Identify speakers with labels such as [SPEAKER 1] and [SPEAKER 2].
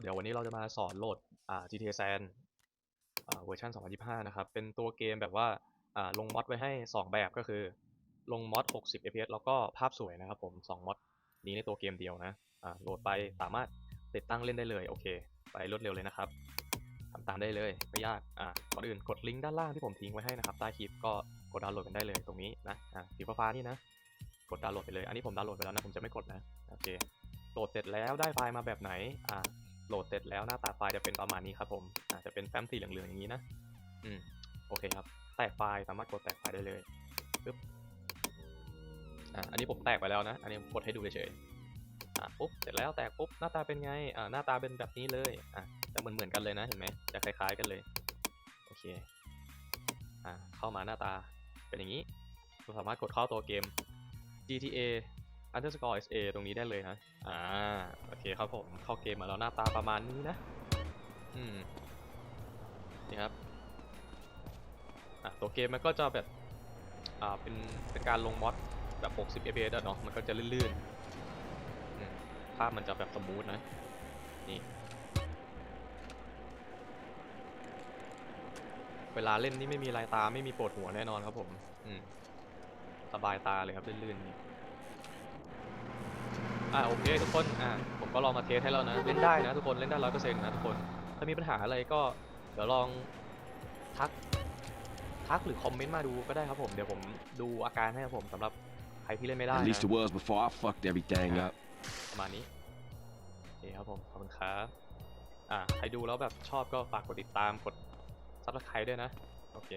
[SPEAKER 1] เดี๋ยววันนี้เราจะมาสอนโหลดอ่า GTA San อ่าเวอร์ชัน2025 นะครับ เป็นตัวเกมแบบว่าอ่าลงมอดไว้ให้ 2 แบบก็คือ ลงมอด 60 fps แล้วก็ภาพสวยนะครับผม 2มอดนี้ในตัวเกมเดียวนะอ่าโหลดไปสามารถติดตั้งเล่นได้เลย โอเค ไปรวดเร็วเลยนะครับทำตามได้เลยไม่ยากอ่าก่อนอื่นกดลิงก์ด้านล่างที่ผมทิ้งไว้ให้นะครับใต้คลิปก็กดดาวน์โหลดกันได้เลยตรงนี้นะอ่าสีฟ้าๆนี่นะกดดาวน์โหลดไปเลย อันนี้ผมดาวน์โหลดไปแล้วนะ ผมจะไม่กดนะ โอเค โหลดเสร็จแล้วได้ไฟล์มาแบบไหน อ่า โหลดเสร็จแล้วหน้าตาไฟล์จะเป็นประมาณนี้ครับผมอาจจะเป็นแฟ้มสีเหลืองๆอย่างนี้นะ อืม โอเคครับ แตกไฟล์สามารถกดแตกไฟล์ได้เลยปึ๊บอ่าอันนี้ผมแตกไปแล้วนะ อันนี้ผมกดให้ดูเฉยๆอ่าปุ๊บ เสร็จแล้วแตกปุ๊บ หน้าตาเป็นไง อ่า หน้าตาเป็นแบบนี้เลย อ่าจะเหมือนเหมือนๆกันเลยนะ เห็นไหมจะคล้าย ๆ กันเลย โอเค อ่า เข้ามาหน้าตา เป็นอย่างนี้ เราสามารถกดเข้าตัวเกม GTA underscore SA ตรงนี้ได้เลยนะ อ่า โอเคครับผม เข้าเกมมาแล้วหน้าตาประมาณนี้นะ อืม นี่ครับ อะ ตัวเกมมันก็จะแบบ อ่า เป็น เป็นการลงมอดแบบ 60 fps อะเนาะ มันก็จะลื่นๆภาพมันจะแบบสมูทนะ นี่ เวลาเล่นนี่ไม่มีลายตาไม่มีปวดหัวแน่นอนครับผม อืม สบายตาเลยครับลื่นๆนี่ อ่าโอเคทุกคนอ่าผมก็ลองมาเทสให้แล้วนะเล่นได้นะทุกคนเล่นได้ร้อยเปอร์เซ็นต์นะทุกคนถ้ามีปัญหาอะไรก็เดี๋ยวลองทักทักหรือคอมเมนต์มาดูก็ได้ครับผมเดี๋ยวผมดูอาการให้ครับผมสำหรับใครที่เล่นไม่ได้
[SPEAKER 2] At
[SPEAKER 1] นะ
[SPEAKER 2] least it was before I fucked everything up.
[SPEAKER 1] ประมาณนี้โอเคครับผมขอบคุณครับอ่าใครดูแล้วแบบชอบก็ฝากกดติดตามกดซับสไครต์ด้วยนะ โอเค